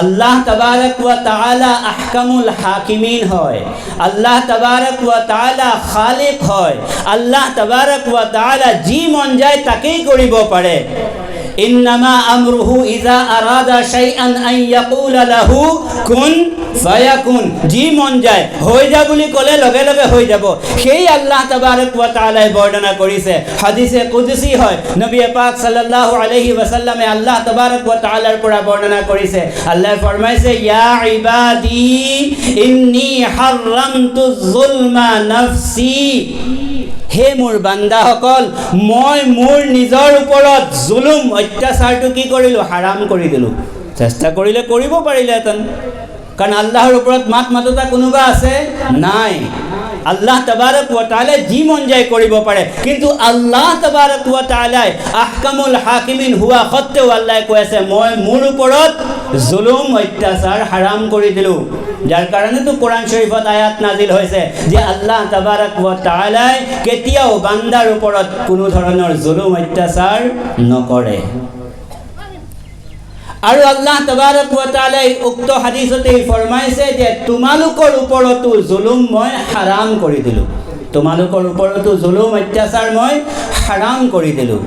আল্লাহ তবারক ওয়া তাআলা আহকামুল হাকিমিন হয়। আল্লাহ তবারক ওয়া তাআলা খালিক হয়। আল্লাহ তবারক ওয়া তাআলা যি মন যায় তাকেই কৰিব পাৰে ইন্নামা আমরুহু ইজা আরাদা শাইআন আন ইয়াকুলা লাহু কুন ফায়াকুন। যি মন যায়, হৈ যা বুলি ক'লে লগে লগে হৈ যাব। সেই আল্লাহ তাবাৰক ওয়া তাআলাই বৰ্ণনা কৰিছে হাদিসে কুদসি হয় নবী পাক সাল্লাল্লাহু আলাইহি ওয়াসাল্লামে আল্লাহ তাবাৰক ওয়া তাআলাৰ পৰা বৰ্ণনা কৰিছে। আল্লাহ ফৰমাইছে ইয়া ইবাদি, ইন্নী হাৰামতু যুলমা নাফসি। হে মোৰ বান্দাসকল মই মোৰ নিজৰ ওপৰত জুলুম অত্যাচাৰটো কি কৰিলোঁ? হাৰাম কৰি দিলোঁ। চেষ্টা কৰিলে কৰিব পাৰিলেহেঁতেন। কাৰণ আল্লাহৰ ওপৰত মাত মাতোতা কোনোবা আছে? নাই। আল্লাহ তবাৰক ওয়া তাআলাই যি মন যায় কৰিব পাৰে কিন্তু আল্লাহ তবাৰক ওয়া তাআলাই আহকামুল হাকিমিন হোৱা সত্ত্বেও আল্লাহে কৈ আছে মই মোৰ ওপৰত জুলুম, অত্যাচাৰ হাৰাম কৰি দিলোঁ। যাৰ কাৰণেতো কোৰআন শৰীফত আয়াত নাজিল হৈছে যে আল্লাহ তবাৰক ওয়া তাআলাই কেতিয়াও বান্দাৰ ওপৰত কোনো ধৰণৰ জুলুম, অত্যাচাৰ নকৰে। আৰু আল্লাহ তবাৰক ওয়া উক্ত হাদিছতেই ফৰমাইছে যে তোমালোকৰ ওপৰতো জুলুম মই হাৰাম কৰি দিলোঁ। তোমালোকৰ ওপৰতো জুলুম, অত্যাচাৰ মই হাৰাম কৰি দিলোঁ।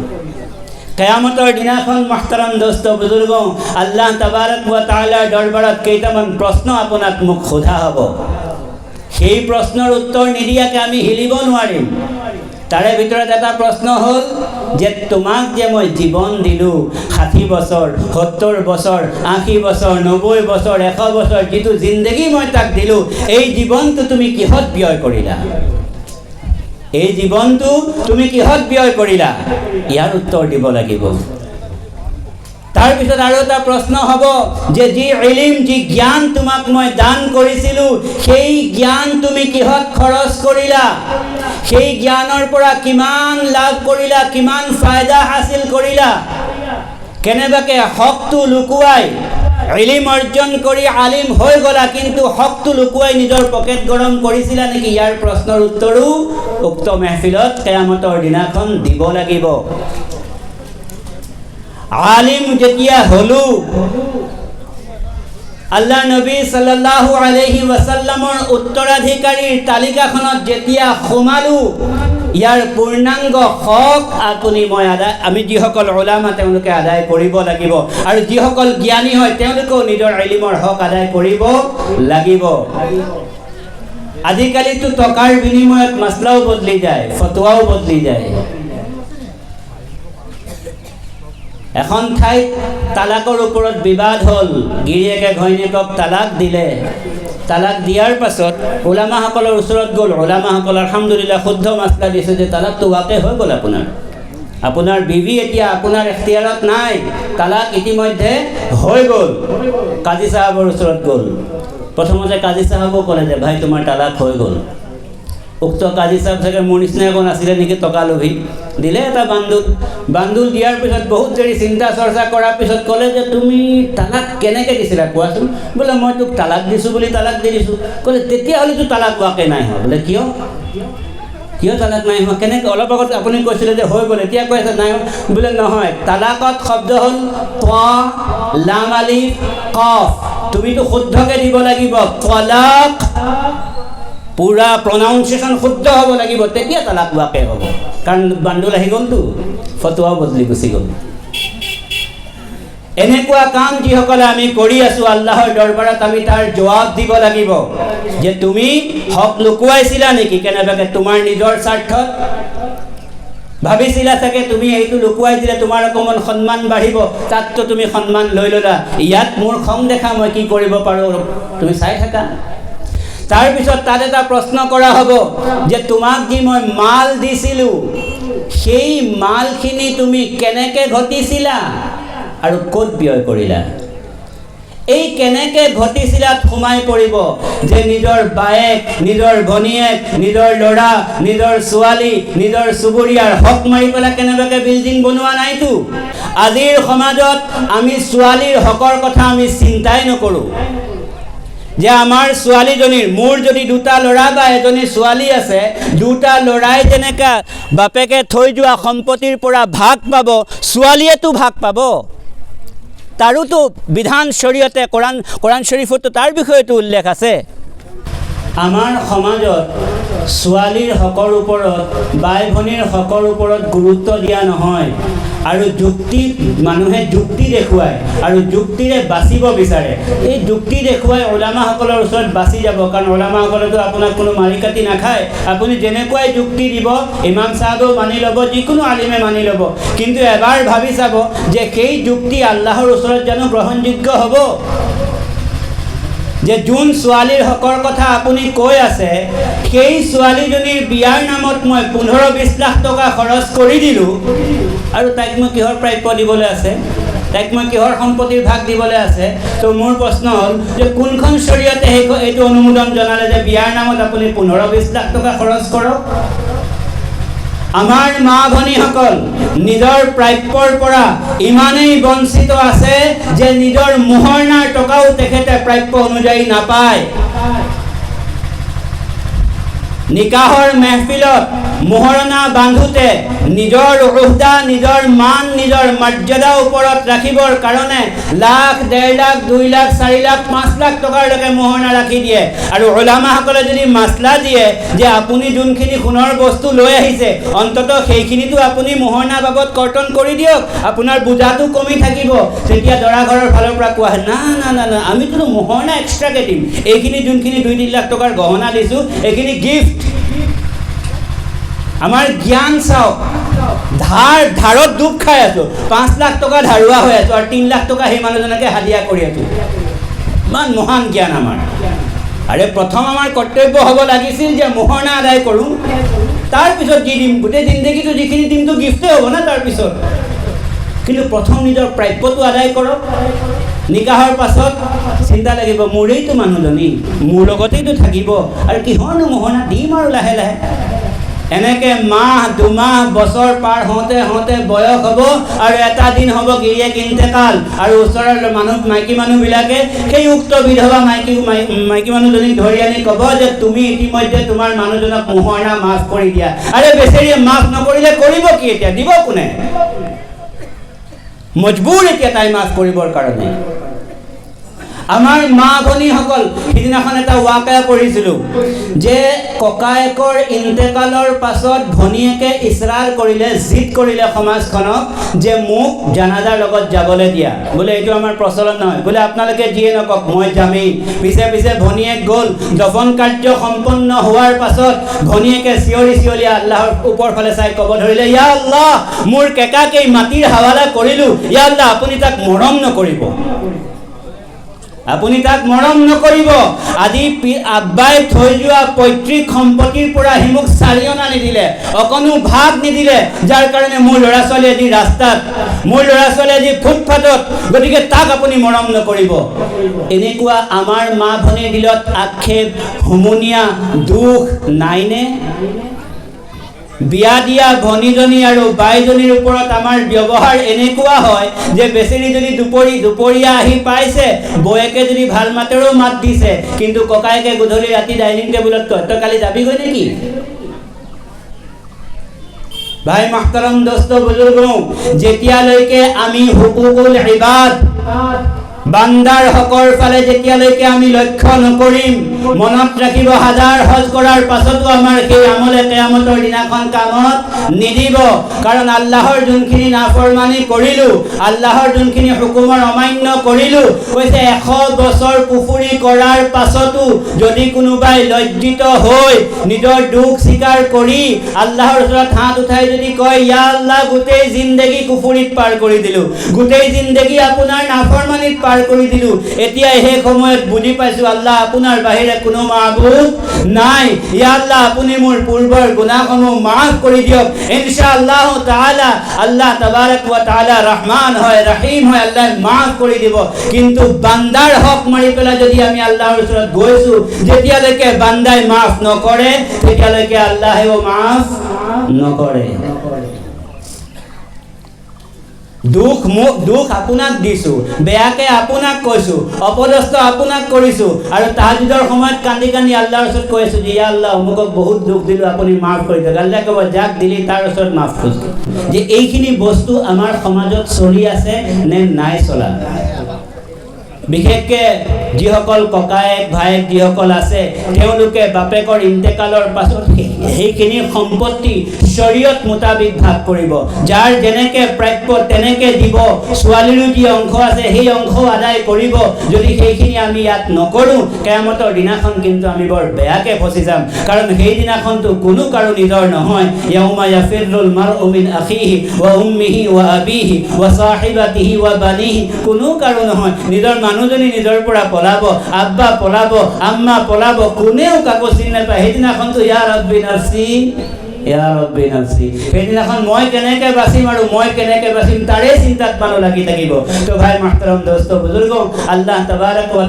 কেয়ামতৰ দিনাখন মাহতাৰাম দোস্ত বুজুৰ্গ, আল্লাহ তবাৰক ওয়া তাআলাৰ দৰবাৰত কেইটামান প্ৰশ্ন আপোনাক মোক সোধা হ'ব। সেই প্ৰশ্নৰ উত্তৰ নিদিয়াকৈ আমি হিলিব নোৱাৰিম। তাৰে ভিতৰত এটা প্ৰশ্ন হ'ল যে তোমাক যে মই জীৱন দিলোঁ, ষাঠি বছৰ, সত্তৰ বছৰ, আশী বছৰ, নব্বৈ বছৰ, এশ বছৰ, যিটো জিন্দগী মই তাক দিলোঁ, এই জীৱনটো তুমি কিহত ব্যয় কৰিলা? এই জীৱনটো তুমি কিহত ব্যয় কৰিলা? ইয়াৰ উত্তৰ দিব লাগিব। তাৰপিছত আৰু এটা প্ৰশ্ন হ'ব যে যি ইলিম, যি জ্ঞান তোমাক মই দান কৰিছিলোঁ, সেই জ্ঞান তুমি কিহত খৰচ কৰিলা? সেই জ্ঞানৰ পৰা কিমান লাভ কৰিলা? কিমান ফায়দা হাচিল কৰিলা? কেনেবাকৈ হকটো লুকুৱাই, ইলিম অৰ্জন কৰি আলিম হৈ গ'লা, কিন্তু হকটো লুকুৱাই নিজৰ পকেট গৰম কৰিছিলা নেকি? ইয়াৰ প্ৰশ্নৰ উত্তৰো উক্ত মেহফিলত কেয়ামতৰ দিনাখন দিব লাগিব। আলিম যেতিয়া হলো। আল্লাহ নবী সাল্লাল্লাহু আলাইহি ওয়াসাল্লামৰ উত্তৰাধিকাৰীৰ তালিকাখনত যেতিয়া সোমালো, ইয়াৰ পূৰ্ণাংগ হক আপুনি মই আদায়, আমি যিসকল ওলামা তেওঁলোকে আদায় কৰিব লাগিব। আৰু যিসকল জ্ঞানী হয়, তেওঁলোকেও নিজৰ এলিমৰ হক আদায় কৰিব লাগিব। আজিকালিতো টকাৰ বিনিময়ত মাছলাও বদলি যায় ফটোৱাও বদলি যায়। এখন ঠাইত তালাকৰ ওপৰত বিবাদ হ'ল। গিৰিয়েকে ঘৈণীয়েকক তালাক দিলে। তালাক দিয়াৰ পাছত ওলামাসকলৰ ওচৰত গ'ল। ওলামাসকল আলহামদুলিল্লাহ শুদ্ধ মাছলা দিছে যে তালাকটো ৱাকে হৈ গ'ল আপোনাৰ। আপোনাৰ বিবি এতিয়া আপোনাৰ এখতিয়াৰত নাই। তালাক ইতিমধ্যে হৈ গ'ল। কাজী চাহাবৰ ওচৰত গ'ল। প্ৰথমতে কাজী চাহাবো ক'লে যে, ভাই, তোমাৰ তালাক হৈ গ'ল। উক্ত কাজী চাহাব চাগে মোৰ নিচিনা এজন আছিলে নেকি টকা লোভী। দিলে এটা বান্দুল। বান্দুল দিয়াৰ পিছত বহুত দেৰি চিন্তা চৰ্চা কৰাৰ পিছত ক'লে যে, তুমি তালাক কেনেকৈ দিছিলা কোৱাচোন? বোলে, মই তোক তালাক দিছোঁ বুলি তালাক দি দিছোঁ। ক'লে তেতিয়াহ'লেতো তালাক হোৱাকৈ নাই হোৱা। বোলে, কিয়? কিয় তালাক নাই হোৱা? কেনেকৈ, অলপ আগত আপুনি কৈছিলে যে, হৈ গ'ল, এতিয়া কৈ আছে নাই বোলে, নহয়, তালাকত শব্দ হ'ল ত লাম আলি কফ। তুমিতো শুদ্ধকৈ দিব লাগিব। তলাক পূৰা প্ৰনাউন্সিয়েশ্যন শুদ্ধ হ'ব লাগিব, তেতিয়া তালাক হোৱাকৈ হ'ব। কাৰণ বান্দোল আহি গ'লতো ফটোৱাও বদলি গুচি গ'ল। এনেকুৱা কাম যিসকলে আমি কৰি আছোঁ, আল্লাহৰ দৰবাৰত আমি তাৰ জবাব দিব লাগিব। যে তুমি হক লুকুৱাইছিলা নেকি? কেনেবাকৈ তোমাৰ নিজৰ স্বাৰ্থত? ভাবিছিলা চাগে তুমি এইটো লুকুৱাই দিলে তোমাৰ অকণমান সন্মান বাঢ়িব। তাততো তুমি সন্মান লৈ ল'লা। ইয়াত মোৰ খং দেখা মই কি কৰিব পাৰোঁ? তুমি চাই থাকা। তাৰপিছত তাত এটা প্ৰশ্ন কৰা হ'ব যে তোমাক যি মই মাল দিছিলোঁ, সেই মালখিনি তুমি কেনেকৈ ঘটিছিলা আৰু ক'ত ব্যয় কৰিলা? এই কেনেকৈ ঘটিছিলাত সোমাই পৰিব যে নিজৰ বায়েক, নিজৰ ভনীয়েক, নিজৰ ল'ৰা, নিজৰ ছোৱালী, নিজৰ চুবুৰীয়াৰ হক মাৰি পেলাই কেনেবাকৈ বিল্ডিং বনোৱা নাইতো? আজিৰ সমাজত আমি ছোৱালীৰ হকৰ কথা আমি চিন্তাই নকৰোঁ। যে আমাৰ ছোৱালীজনীৰ, মোৰ যদি দুটা ল'ৰা বা এজনী ছোৱালী আছে, দুটা ল'ৰাই যেনেকৈ বাপেকে থৈ যোৱা সম্পত্তিৰ পৰা ভাগ পাব, ছোৱালীয়েতো ভাগ পাব। তাৰোতো বিধান শৰীয়তে কোৰাণ কোৰাণ শ্বৰীফতো তাৰ বিষয়েতো উল্লেখ আছে। আমাৰ সমাজত ছোৱালীৰ হকৰ ওপৰত বাই ভনীৰ হকৰ ওপৰত গুৰুত্ব দিয়া নহয়। আৰু যুক্তি, মানুহে যুক্তি দেখুৱায় আৰু যুক্তিৰে বাচিব বিচাৰে। এই যুক্তি দেখুৱাই ওলামাসকলৰ ওচৰত বাচি যাব। কাৰণ ওলামাসকলেতো আপোনাক কোনো মাৰি কাটি নাখায়। আপুনি যেনেকুৱাই যুক্তি দিব, ইমাম চাহাবেও মানি ল'ব, যিকোনো আলিমে মানি ল'ব। কিন্তু এবাৰ ভাবি চাব যে সেই যুক্তি আল্লাহৰ ওচৰত জানো গ্ৰহণযোগ্য হ'ব। যে যোন ছোৱালীৰ হকৰ কথা আপুনি কৈ আছে, সেই ছোৱালীজনীৰ বিয়াৰ নামত মই পোন্ধৰ বিছ লাখ টকা খৰচ কৰি দিলোঁ। আৰু তাইক মই কিহৰ প্ৰাপ্য দিবলৈ আছে? তাইক মই কিহৰ সম্পত্তিৰ ভাগ দিবলৈ আছে? তো মোৰ প্ৰশ্ন হ'ল যে কোনখন চৰিয়তে সেই এইটো অনুমোদন জনালে যে বিয়াৰ নামত আপুনি পোন্ধৰ বিছ লাখ টকা খৰচ কৰক? আমাৰ মা ভনীসকল, নিজৰ প্ৰাপ্যৰ পৰা ইমানেই বঞ্চিত আছে যে নিজৰ মোহৰনাৰ টকাও তেখেতে প্ৰাপ্য অনুযায়ী নাপায়। নিকাহৰ মেহফিলত মোহৰণা বান্ধোতে নিজৰ ৰোহদা নিজৰ মান, নিজৰ মৰ্যাদা ওপৰত ৰাখিবৰ কাৰণে লাখ, ডেৰ লাখ, দুই লাখ, চাৰি লাখ, পাঁচ লাখ টকাৰলৈকে মোহৰণা ৰাখি দিয়ে। আৰু ওলামাসকলে যদি মাছলা দিয়ে যে আপুনি যোনখিনি সোণৰ বস্তু লৈ আহিছে, অন্ততঃ সেইখিনিতো আপুনি মোহৰণা বাবদ কৰ্তন কৰি দিয়ক, আপোনাৰ বোজাটো কমি থাকিব। তেতিয়া ঘৰৰ ফালৰ পৰা কোৱা হয়, না না না না, আমিতো মোহৰণা এক্সট্ৰাকৈ দিম। এইখিনি যোনখিনি দুই, তিনি লাখ টকাৰ গহনা দিছোঁ, এইখিনি গিফ্ট আমাৰ জ্ঞান চাওক ধাৰ ধাৰত ডুব খাই আছোঁ। পাঁচ লাখ টকা ধাৰুৱা হৈ আছোঁ আৰু তিনি লাখ টকা সেই মানুহজনকে হাদিয়া কৰি আছোঁ। ইমান মহান জ্ঞান আমাৰ। আৰে, প্ৰথম আমাৰ কৰ্তব্য হ'ব লাগিছিল যে মোহৰণা আদায় কৰোঁ। তাৰপিছত যি দিম, গোটেই জিন্দগীটো যিখিনি দিমতো গিফ্টেই হ'ব না তাৰপিছত কিন্তু প্ৰথম নিজৰ প্ৰাপ্যটো আদায় কৰক। নিকাহৰ পাছত চিন্তা লাগিব, মোৰেইতো মানুহজনী, মোৰ লগতেইতো থাকিব। আৰু কিহৰনো মোহনা, দিম আৰু লাহে লাহে। এনেকৈ মাহ, দুমাহ, বছৰ পাৰ হওঁতে হওঁতে বয়স হ'ব আৰু এটা দিন হ'ব গিৰিয়েক ইন্তেকাল। আৰু ওচৰৰ মানুহ মাইকী মানুহবিলাকে সেই উক্ত বিধৱা মাইকী মাইকী মানুহজনীক ধৰি আনি ক'ব যে তুমি ইতিমধ্যে তোমাৰ মানুহজনক মোহৰণা মাফ কৰি দিয়া। আৰে বেচেৰীয়ে মাফ নকৰিলে কৰিব কি এতিয়া? দিব কোনে? মজবুৰ এতিয়া তাই মাফ কৰিবৰ কাৰণে। আমাৰ মা ভনীসকল সিদিনাখন এটা ৱাকায়া পঢ়িছিলোঁ, যে ককায়েকৰ ইন্তেকালৰ পাছত ভনীয়েকে ইছৰাৰ কৰিলে, জিদ কৰিলে সমাজখনক, যে মোক জানাজাৰ লগত যাবলৈ দিয়া। বোলে, এইটো আমাৰ প্ৰচলন নহয়। বোলে, আপোনালোকে যিয়ে নকওক, মই যামেই। পিছে পিছে ভনীয়েক গ'ল। দফন কাৰ্য সম্পন্ন হোৱাৰ পাছত ভনীয়েকে চিঞৰি চিঞৰি আল্লাহৰ ওপৰ ফালে চাই ক'ব ধৰিলে ইয়া আল্লাহ, মোৰ কেকাকেই মাটিৰ হাৱালা কৰিলোঁ। ইয়া আল্লাহ, আপুনি তাক মৰম নকৰিব। আপুনি তাক মৰম নকৰিব। আজি আব্বাই থৈ যোৱা পৈতৃক সম্পত্তিৰ পৰা সি মোক চাৰি অনা নিদিলে অকণো ভাগ নিদিলে, যাৰ কাৰণে মোৰ ল'ৰা ছোৱালী আজি ৰাস্তাত। মোৰ ল'ৰা ছোৱালী আজি ফুটপাথত, গতিকে তাক আপুনি মৰম নকৰিব। এনেকুৱা আমাৰ মা ভনীৰ দিলত আক্ষেপ, হুমুনিয়া, দুখ, নাইনে? বিয়া দিয়া ভনীজনী আৰু বাইজনীৰ ওপৰত আমাৰ ব্যৱহাৰ এনেকুৱা হয় যে বেচেৰী যদি দুপৰী, দুপৰীয়া আহি পাইছে, বৌয়েকে যদি ভালো মাতেৰেও মাত দিছে, কিন্তু ককায়েকে গধূলি ৰাতি ডাইনিং টেবুলত কয় তই কালি যাবিগৈ নেকি? ভাই মাহতাৰাম দোস্ত বুজুৰ্গ যেতিয়ালৈকে আমি হুকুকুল ইবাদ, বান্দাৰ হকৰ ফালে যেতিয়ালৈকে আমি লক্ষ্য নকৰিম মনত ৰাখিব, হাজাৰ হজ কৰাৰ পাছতো আমাৰ সেই আমলে কেয়ামতৰ দিনাখন কামত নিদিব। কাৰণ আল্লাহৰ যোনখিনি নাফৰমানি কৰিলোঁ, আল্লাহৰ যোনখিনি হুকুমৰ অমান্য কৰিলোঁ, কৈছে এশ বছৰ পুখুৰী কৰাৰ পাছতো যদি কোনোবাই লজ্জিত হৈ নিজৰ দুখ স্বীকাৰ কৰি আল্লাহৰ ওচৰত হাত উঠাই যদি কয় ইয়া আল্লাহ, গোটেই জিন্দগী কুফুৰীত পাৰ কৰি দিলোঁ, গোটেই জিন্দগী আপোনাৰ নাফৰমানিত পাৰ কৰি দিলোঁ এতিয়া সেই সময়ত বুজি পাইছোঁ, আল্লাহ আপোনাৰ বাহিৰে কোনো মাহবুব নাই। গুণাসমূহ মাফ কৰি দিয়ক। আল্লাহ ৰহমান হয়, ৰহিম হয়, আল্লাহ মাফ কৰি দিব। কিন্তু বান্দাৰ হক মাৰি পেলাই যদি আমি আল্লাহৰ ওচৰত গৈছোঁ, যেতিয়ালৈকে বান্দাই মাফ নকৰে, তেতিয়ালৈকে আল্লাহেও মাফ নকৰে। দুখ মোক দুখ আপোনাক দিছোঁ, বেয়াকে আপোনাক কৈছোঁ, অপদস্থ আপোনাক কৰিছোঁ, আৰু তাহাজুদৰ সময়ত কান্দি কান্দি আল্লাহৰ ওচৰত কৈ আছোঁ যে, ইয়া আল্লাহ, অমুকক বহুত দুখ দিলোঁ, আপুনি মাফ কৰি দিয়ক। আল্লাহ ক'ব, যাক দিলি, তাৰ ওচৰত মাফ খুজিছোঁ যে এইখিনি বস্তু আমাৰ সমাজত চলি আছে নে নাই চলা? বিশেষকৈ যিসকল ককায়েক ভায়েক যিসকল আছে, তেওঁলোকে বাপেকৰ পাছত সেই- সেইখিনি সম্পত্তি শৰীয়ত মোতাবিক ভাগ কৰিব। যাৰ যেনেকৈ প্ৰাপ্য তেনেকৈ দিব। ছোৱালীৰো যি অংশ আছে, সেই অংশ আদায় কৰিব। যদি সেইখিনি আমি ইয়াত নকৰোঁ কেৰামতৰ দিনাখন কিন্তু আমি বৰ বেয়াকৈ ফচি যাম। কাৰণ সেইদিনাখনতো কোনো কাৰো নিজৰ নহয়। য়ৌমা য়াফিৰুল মাৰউ মিন আখিহি ওয়া উম্মিহি ওয়া আবিহি ওয়া সাহিবাতিহি ওয়া বানিহি। কোনো কাৰো নহয়। নিজৰ মানুহজনী নিজৰ পৰা পলাব, আব্বা পলাব, আম্মা পলাব, কোনেও কাকো চিনি নাপায়। সেইদিনাখনতো ইয়াৰ ৰব্বি নাফচি। ইয়াৰ ৰব্বি সেইদিনাখন মই কেনেকৈ বাচিম আৰু মই কেনেকৈ বাচিম, তাৰে চিন্তাত মানুহ লাগি থাকিব। তো ভাই মাহতাৰম দোস্ত বুজুৰ্গ, আল্লাহ তাবাৰক ওয়া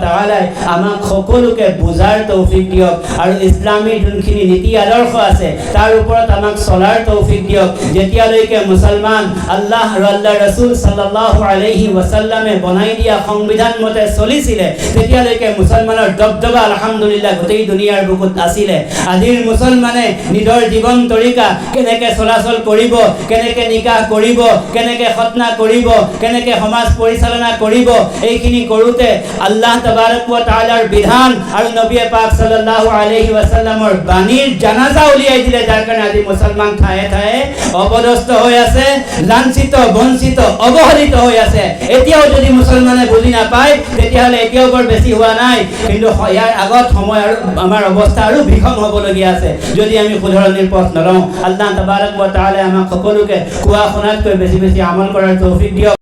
আমাক সকলোকে বুজাৰ তৌফিক দিয়ক আৰু ইছলামী যোনখিনি নীতি আদৰ্শ আছে, তাৰ ওপৰত আমাক চলাৰ তৌফিক দিয়ক। যেতিয়ালৈকে মুছলমান আল্লাহ আৰু আল্লাহ ৰসুল সাল্লাল্লাহু আলাইহি ওয়াসাল্লামে বনাই দিয়া সংবিধান মতে চলিছিলে, তেতিয়ালৈকে মুছলমানৰ দবদবা আলহামদুলিল্লাহ গোটেই দুনিয়াৰ বুকুত আছিলে। আজিৰ মুছলমানে নিজৰ জীৱন তৰিকা কেনেকৈ চলাচল কৰিব, কেনেকৈ নিকাহ কৰিব, কেনেকৈ খতনা কৰিব, কেনেকৈ সমাজ পৰিচালনা কৰিব, এইখিনি কৰোঁতে আল্লাহ তাবাৰক ওয়া বিধান আৰু নবী পাক সাল্লাল্লাহু আলাইহি ওয়াসাল্লামৰ বাণীৰ জানাজা উলিয়াই দিলে, যাৰ কাৰণে আজি মুছলমান ঠায়ে ঠায়ে অপদস্থ হৈ আছে, লাঞ্ছিত, বঞ্চিত অৱহেলিত হৈ আছে। এতিয়াও যদি মুছলমানে বুজি নাপায়, তেতিয়াহ'লে এতিয়াও বৰ বেছি হোৱা নাই। কিন্তু ইয়াৰ আগত সময় আৰু আমাৰ অৱস্থা আৰু ভীষণ হ'বলগীয়া আছে। যদি আমি শুধৰণিৰ পথ নলওঁ আল্লাহ তবারক ওয়া তাআলাই আমাক সকলোকে কোৱা শুনাতকৈ বেছি বেছি আমল করার তৌফিক দিয়ক।